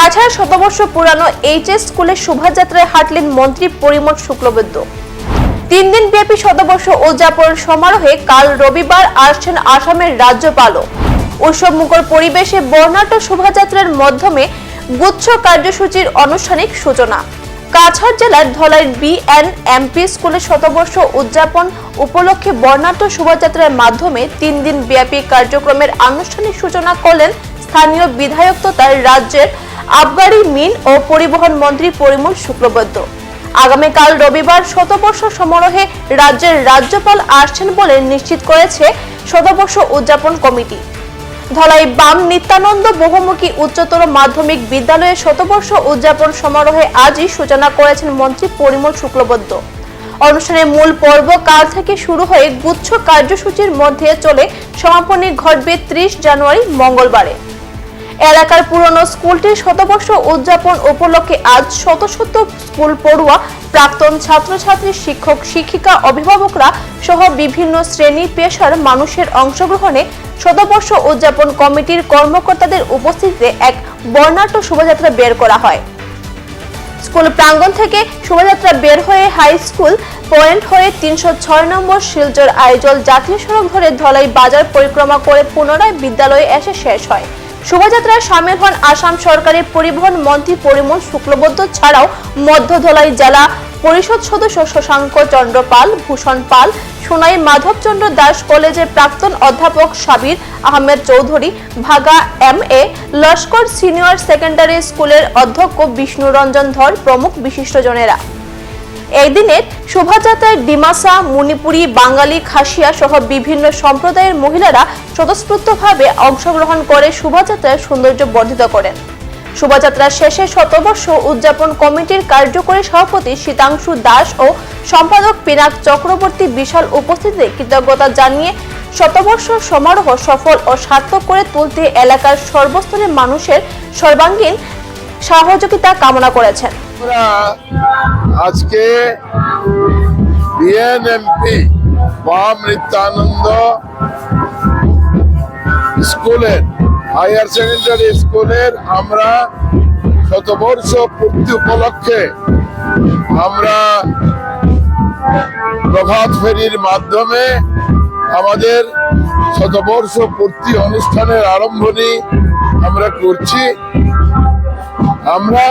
কাছাড় শতবর্ষ পুরানো এইচএস স্কুলের শোভাযাত্রায় হাঁটলেন মন্ত্রী পরিমল শুক্লবৈদ্য। তিন দিন ব্যাপী শতবর্ষ উদযাপন সমারোহে কাল রবিবার আসছেন আসামের রাজ্যপালও উৎসব মুখর পরিবেশে বর্ণাঢ্য শোভাযাত্রার মাধ্যমে গুচ্ছ কার্যসূচির আনুষ্ঠানিক সূচনা। কাছাড় জেলার ধলাই বিএন এমপি স্কুলের শতবর্ষ উদযাপন উপলক্ষে বর্ণাঢ্য শোভাযাত্রার মাধ্যমে তিন দিন ব্যাপী কার্যক্রমের আনুষ্ঠানিক সূচনা করলেন স্থানীয় বিধায়ক তথা রাজ্যের আবগারি মিল ও পরিবহন মন্ত্রী পরিমল শুক্লবৈদ্য। আগামীকাল রবিবার শতবর্ষ সমারোহে রাজ্যের রাজ্যপাল আসছেন বলে নিশ্চিত করেছে শতবর্ষ উদযাপন কমিটি। ধলাই বাম নিত্যানন্দ বহুমুখী উচ্চতর মাধ্যমিক বিদ্যালয়ে শতবর্ষ উদযাপন সমারোহে আজই সূচনা করেছেন মন্ত্রী পরিমল শুক্লবৈদ্য। অনুষ্ঠানের মূল পর্ব কাল থেকে শুরু হয়ে গুচ্ছ কার্যসূচির মধ্যে চলে সমাপনী ঘটবে ত্রিশ জানুয়ারি মঙ্গলবারে। এলাকার পুরনো স্কুলটির শতবর্ষ উদযাপন উপলক্ষে আজ শত শত স্কুল পড়ুয়া, প্রাক্তন ছাত্রছাত্রী, শিক্ষক, শিক্ষিকা, অভিভাবকরা সহ বিভিন্ন শ্রেণি পেশার মানুষের অংশগ্রহণে শতবর্ষ উদযাপন কমিটির কর্মকর্তাদের উপস্থিতিতে এক বর্ণাঢ্য শোভাযাত্রা বের করা হয়। স্কুল প্রাঙ্গণ থেকে শোভাযাত্রা বের হয়ে হাই স্কুল পয়েন্ট হয়ে তিনশো ছয় নম্বর শিলচর আইজল জাতীয় সড়ক ধরে ধলাই বাজার পরিক্রমা করে পুনরায় বিদ্যালয়ে এসে শেষ হয়। শোভাযাত্রায় সামিল হন আসাম সরকারের পরিবহন মন্ত্রী পরিমল শুক্লবৈদ্য ছাড়াও মধ্যধলাই জেলা পরিষদ সদস্য শশাঙ্ক চন্দ্র পাল, ভূষণ পাল, সোনাই মাধবচন্দ্র দাস কলেজের প্রাক্তন অধ্যাপক Sabir Ahmed Chowdhury, Bhaga M A, Laskar senior secondary স্কুলের অধ্যক্ষ বিষ্ণু রঞ্জন ধর প্রমুখ বিশিষ্টজনেরা। এই দিনের শোভাযাত্রায় ডিমাসা, মণিপুরী, বাঙালি, খাসিয়া সহ বিভিন্ন সম্প্রদায়ের মহিলারা স্বতঃস্ফূর্তভাবে অংশগ্রহণ করে শোভাযাত্রার সৌন্দর্য বর্ধিত করেন। শোভাযাত্রা শেষে শতবর্ষ উদযাপন কমিটির কার্যকরী সভাপতি শীতাংশু দাস ও সম্পাদক পিনাক চক্রবর্তী বিশাল উপস্থিতিতে কৃতজ্ঞতা জানিয়ে শতবর্ষ সমারোহ সফল ও সার্থক করে তুলতে এলাকার সর্বস্তরের মানুষের সর্বাঙ্গীন সহযোগিতা কামনা করেছেন। আজকে বিএনএমপি বাম নিত্যানন্দ স্কুলের, হায়ার সেকেন্ডারি স্কুলের আমরা শতবর্ষ পূর্তি উপলক্ষে আমরা প্রভাত ফেরির মাধ্যমে আমাদের শতবর্ষ পূর্তি অনুষ্ঠানের আরম্ভণী আমরা করছি। আমরা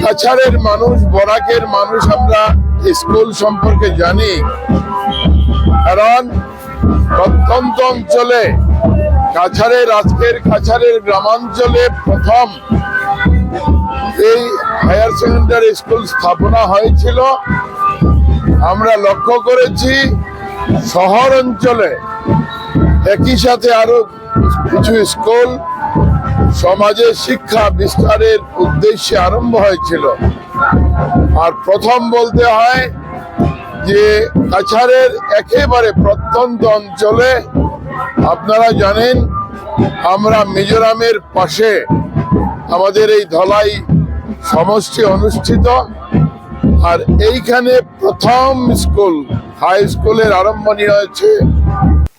কাছাড়ের মানুষ, বরাকের মানুষ আমরা স্কুল সম্পর্কে জানি। কারণ প্রত্যন্ত অঞ্চলে কাছাড়ের আজকের কাছাড়ের গ্রামাঞ্চলে প্রথম এই হায়ার সেকেন্ডারি স্কুল স্থাপনা হয়েছিল। আমরা লক্ষ্য করেছি শহর অঞ্চলে একই সাথে আরও কিছু স্কুল সমাজে শিক্ষা বিস্তারের উদ্দেশ্যে আরম্ভ হয়েছিল। আর প্রথম বলতে হয় যে কাছাড়ের একেবারে প্রত্যন্ত অঞ্চলে, আপনারা জানেন, আমরা মিজোরামের পাশে আমাদের এই ধলাই সমষ্টি অনুষ্ঠিত। আর এইখানে প্রথম স্কুল, হাই স্কুলের আরম্ভণী হয়েছে